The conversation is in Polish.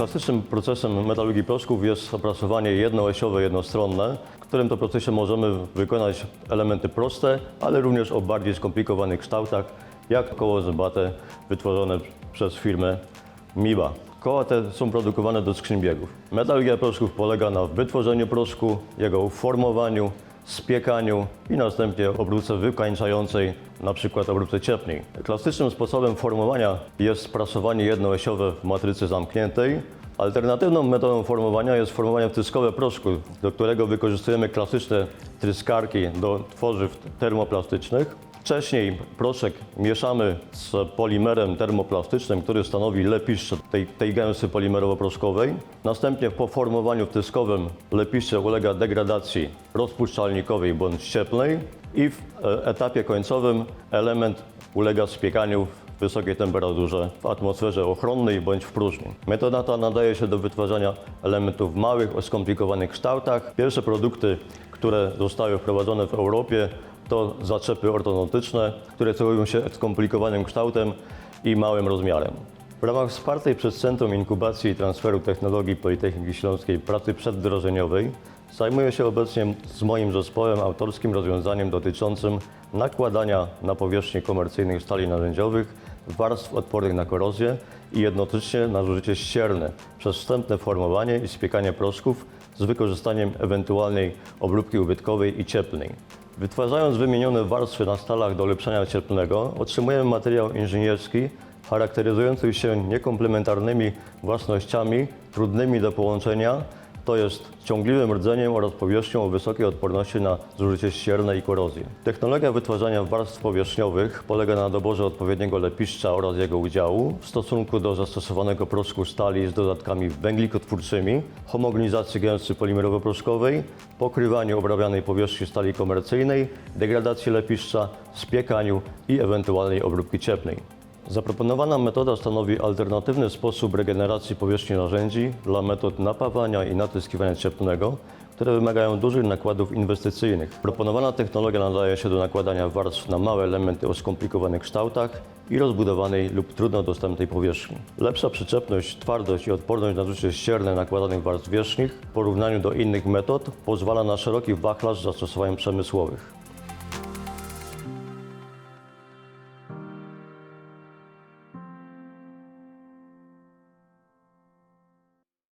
Klasycznym procesem metalurgii proszków jest opracowanie jednoosiowe, jednostronne, w którym to procesie możemy wykonać elementy proste, ale również o bardziej skomplikowanych kształtach, jak koło zębate wytworzone przez firmę MIBA. Koła te są produkowane do skrzyń biegów. Metalurgia proszków polega na wytworzeniu proszku, jego uformowaniu, spiekaniu i następnie obróbce wykańczającej, na przykład obróbce cieplnej. Klasycznym sposobem formowania jest prasowanie jednoosiowe w matrycy zamkniętej. Alternatywną metodą formowania jest formowanie wtyskowe proszku, do którego wykorzystujemy klasyczne tryskarki do tworzyw termoplastycznych. Wcześniej proszek mieszamy z polimerem termoplastycznym, który stanowi lepiszcze tej, tej gęsty polimerowo-proszkowej. Następnie po formowaniu wtyskowym lepiszcze ulega degradacji rozpuszczalnikowej bądź cieplnej i w e, etapie końcowym element ulega spiekaniu w wysokiej temperaturze w atmosferze ochronnej bądź w próżni. Metoda ta nadaje się do wytwarzania elementów w małych, o skomplikowanych kształtach. Pierwsze produkty, które zostały wprowadzone w Europie to zaczepy ortodontyczne, które cechują się skomplikowanym kształtem i małym rozmiarem. W ramach wspartej przez Centrum Inkubacji i Transferu Technologii Politechniki Śląskiej pracy przedwdrożeniowej zajmuję się obecnie z moim zespołem autorskim rozwiązaniem dotyczącym nakładania na powierzchni komercyjnych stali narzędziowych warstw odpornych na korozję i jednocześnie na zużycie ścierne przez wstępne formowanie i spiekanie proszków z wykorzystaniem ewentualnej obróbki ubytkowej i cieplnej. Wytwarzając wymienione warstwy na stalach do ulepszania cieplnego, otrzymujemy materiał inżynierski charakteryzujący się niekomplementarnymi własnościami, trudnymi do połączenia, to jest ciągliwym rdzeniem oraz powierzchnią o wysokiej odporności na zużycie ścierne i korozję. Technologia wytwarzania warstw powierzchniowych polega na doborze odpowiedniego lepiszcza oraz jego udziału w stosunku do zastosowanego proszku stali z dodatkami węglikotwórczymi, homogenizacji gęsty polimerowo-proszkowej, pokrywaniu obrabianej powierzchni stali komercyjnej, degradacji lepiszcza, spiekaniu i ewentualnej obróbki cieplnej. Zaproponowana metoda stanowi alternatywny sposób regeneracji powierzchni narzędzi dla metod napawania i natyskiwania cieplnego, które wymagają dużych nakładów inwestycyjnych. Proponowana technologia nadaje się do nakładania warstw na małe elementy o skomplikowanych kształtach i rozbudowanej lub trudno dostępnej powierzchni. Lepsza przyczepność, twardość i odporność na zużycie ścierne nakładanych warstw wierzchnich w porównaniu do innych metod pozwala na szeroki wachlarz zastosowań przemysłowych.